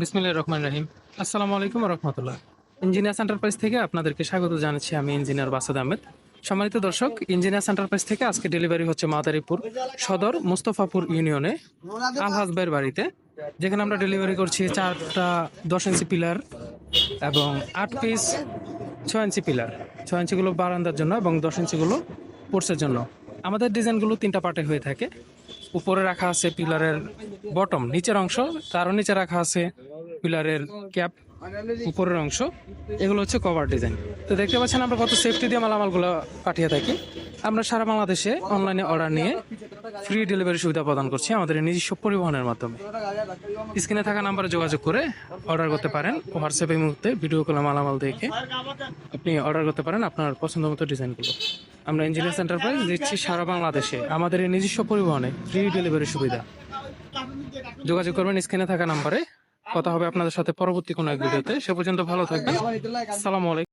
বিসমিল্লাহির রহমান রহিম। আসসালামু আলাইকুম রহমতুল্লাহ। ইঞ্জিনিয়ার্স এন্টারপ্রাইজ থেকে আপনাদেরকে স্বাগত জানাচ্ছি আমি ইঞ্জিনিয়ার বাসাদ আহমেদ। সম্মানিত দর্শক, ইঞ্জিনিয়ার্স এন্টারপ্রাইজ থেকে আজকে ডেলিভারি হচ্ছে মাদারীপুর সদর মুস্তফাপুর ইউনিয়নে আলহাজ ভাইয়ের বাড়িতে, যেখানে আমরা ডেলিভারি করছি চারটা দশ ইঞ্চি পিলার এবং আট পিস ছয় ইঞ্চি পিলার। ছয় ইঞ্চিগুলো বারান্দার জন্য এবং দশ ইঞ্চিগুলো পোর্সের জন্য। আমাদের ডিজাইনগুলো তিনটা পার্টে হয়ে থাকে। উপরে রাখা আছে পিলারের বটম, নিচের অংশ, তারও নিচে রাখা আছে পিলারের ক্যাপ, উপরের অংশ। এগুলো হচ্ছে কভার ডিজাইন তো দেখতে পাচ্ছেন আমরা কত সেফটি দিয়ে মালামালগুলো পাঠিয়ে থাকি। আমরা সারা বাংলাদেশে অনলাইনে অর্ডার নিয়ে ফ্রি ডেলিভারি সুবিধা প্রদান করছি আমাদের নিজস্ব পরিবহনের মাধ্যমে। স্ক্রিনে থাকা নাম্বারে যোগাযোগ করে অর্ডার করতে পারেন। হোয়াটসঅ্যাপে মুহূর্তে ভিডিও কলে মালামাল দেখে আপনি অর্ডার করতে পারেন আপনার পছন্দ মতো ডিজাইনগুলো আমরা ইঞ্জিনিয়ার্স এন্টারপ্রাইজ দিচ্ছি সারা বাংলাদেশে। আমাদের এই নিজস্ব পরিবহনে ফ্রি ডেলিভারি সুবিধা। যোগাযোগ করবেন স্ক্রিনে থাকা নাম্বারে। কথা হবে আপনাদের সাথে পরবর্তী কোনো এক ভিডিওতে। সে পর্যন্ত ভালো থাকবেন। সালাম আলাইকুম।